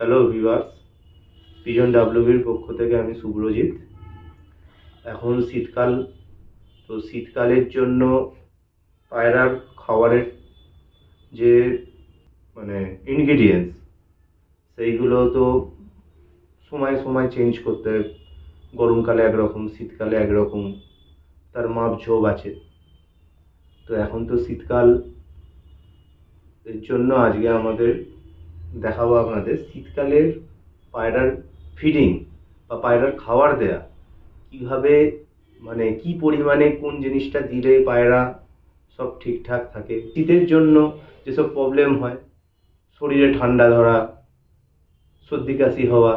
Hello viewers pigeon ডাব্লিউবির পক্ষ থেকে আমি শুভ্রজিৎ এখন শীতকাল, তো শীতকালের জন্য পায়রার খাবারের যে মানে ইনগ্রিডিয়েন্টস সেইগুলো তো সময় সময় চেঞ্জ করতে হয়। গরমকালে একরকম, শীতকালে একরকম, তার মাপ ঝোপ আছে। তো এখন তো শীতকাল, এর জন্য আজকে আমাদের দেখাবো আপনাদের। শীতকালের পায়রার ফিডিং বা পায়রার খাবার দেয়া, কীভাবে মানে কি পরিমাণে কোন জিনিসটা দিলে পায়রা সব ঠিকঠাক থাকে, শীতের জন্য যেসব প্রবলেম হয়, শরীরে ঠান্ডা ধরা, সর্দি কাশি হওয়া,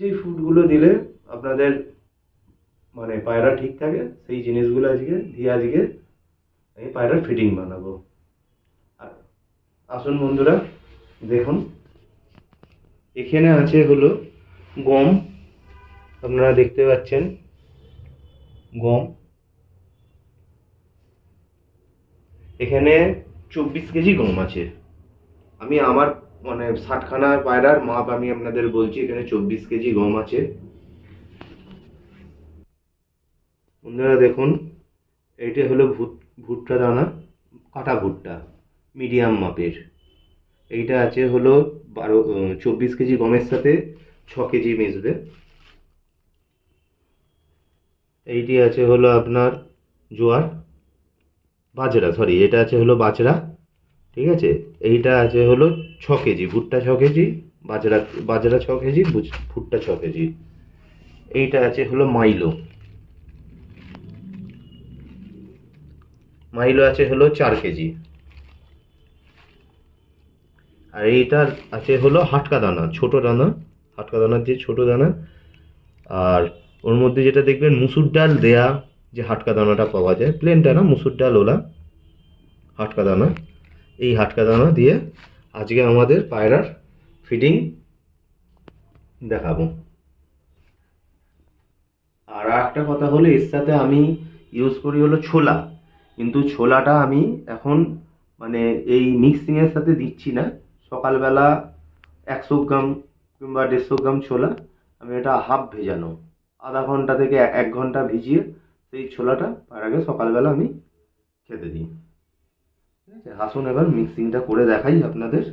যেই ফুডগুলো দিলে আপনাদের মানে পায়রা ঠিক থাকে, সেই জিনিসগুলো আজকে দিয়ে আজকে আমি পায়রার ফিডিং বানাবো। আর আসুন বন্ধুরা দেখুন। এখানে আছে হলো গম। আপনারা দেখতে পাচ্ছেন গম। এখানে চব্বিশ কেজি গম আছে। আমি আমার মানে ষাটখানা পায়রার মাপ আমি আপনাদের বলছি, এখানে চব্বিশ কেজি গম আছে। বন্ধুরা দেখুন, এইটা হলো ভুট ভুট্টা দানা, কাটা ভুট্টা, মিডিয়াম মাপের। এইটা আছে হলো বারো চব্বিশ কেজি গমের সাথে ছ কেজি মিশবে। এইটি আছে হলো আপনার জোয়ার, বাজরা সরি এটা আছে হলো বাজরা, ঠিক আছে? এইটা আছে হলো ছ কেজি, ভুট্টা ছ কেজি, বাজরা বাজরা ছ কেজি ভুট্টা ছ কেজি। এইটা আছে হলো মাইলো। মাইলো আছে হলো চার কেজি। আর এইটার আছে হলো হাটকা দানা, ছোট দানা, হাটকা দানার যে ছোট দানা। আর ওর মধ্যে যেটা দেখবেন, মুসুর ডাল দেয়া যে হাটকা দানাটা পাওয়া যায় প্লেনটা না, মুসুর ডাল ওলা হাটকা দানা। এই হাটকা দানা দিয়ে আজকে আমাদের পায়রার ফিডিং দেখাবো। আর একটা কথা হলো, এর সাথে আমি ইউজ করি হলো ছোলা। কিন্তু ছোলাটা আমি এখন মানে এই মিক্সিংয়ের সাথে দিচ্ছি না। সকালবেলা একশো গ্রাম কিংবা দেড়শো গ্রাম ছোলা, আমি এটা হাফ ভেজানো। আধা ঘণ্টা থেকে এক ঘণ্টা ভিজিয়ে সেই ছোলাটা তার আগে সকালবেলা আমি খেতে দিই। ঠিক আছে? আসুন এবার মিক্সিংটা করে দেখাই আপনাদের।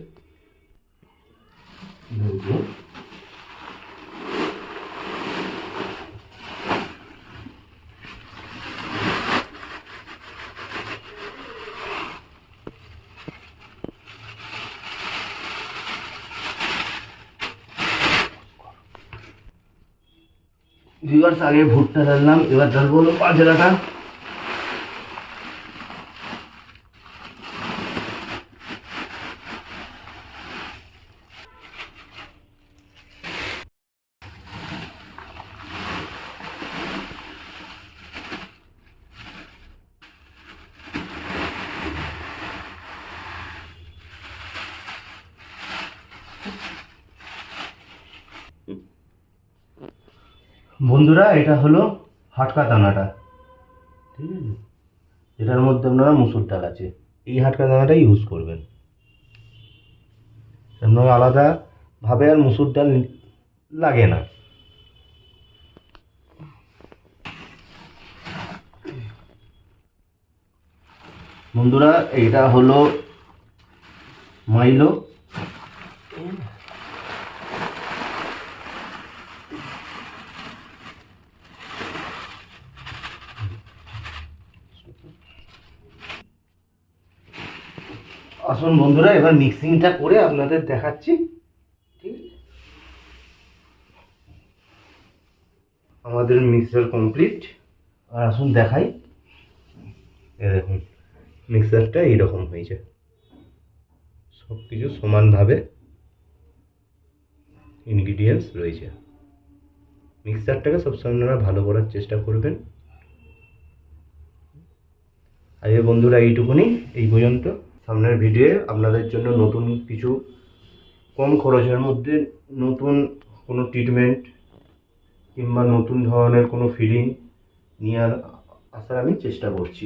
ভিউয়ার্স আগে ভুট্টা ডাললাম এবার ডালবো হলো বাজরাটা বন্ধুরা, এটা হলো হাটকা দানাটা। ঠিক আছে? এটার মধ্যে আপনারা মুসুর ডাল আছে। এই হাটকা দানাটা ইউজ করবেন। আপনারা আলাদা ভাবে আর মুসুর ডাল লাগে না। বন্ধুরা, এটা হলো মাইলো। আসুন বন্ধুরা, এবার মিক্সিংটা করে আপনাদের দেখাচ্ছি। আমাদের মিক্সার কমপ্লিট আর আসুন দেখাই। এ দেখুন মিক্সারটা এইরকম হয়েছে সব কিছু সমানভাবে ইনগ্রিডিয়েন্টস রয়েছে। মিক্সারটাকে সবসময় আপনারা ভালো করার চেষ্টা করবেন। আজকে বন্ধুরা এইটুকুনি, এই পর্যন্ত। সামনের ভিডিও আপনাদের জন্য নতুন কিছু কম খরচের মধ্যে নতুন কোনো ট্রিটমেন্ট কিংবা নতুন ধরনের কোনো ফিডিং নিয়ে আসার আমি চেষ্টা করছি।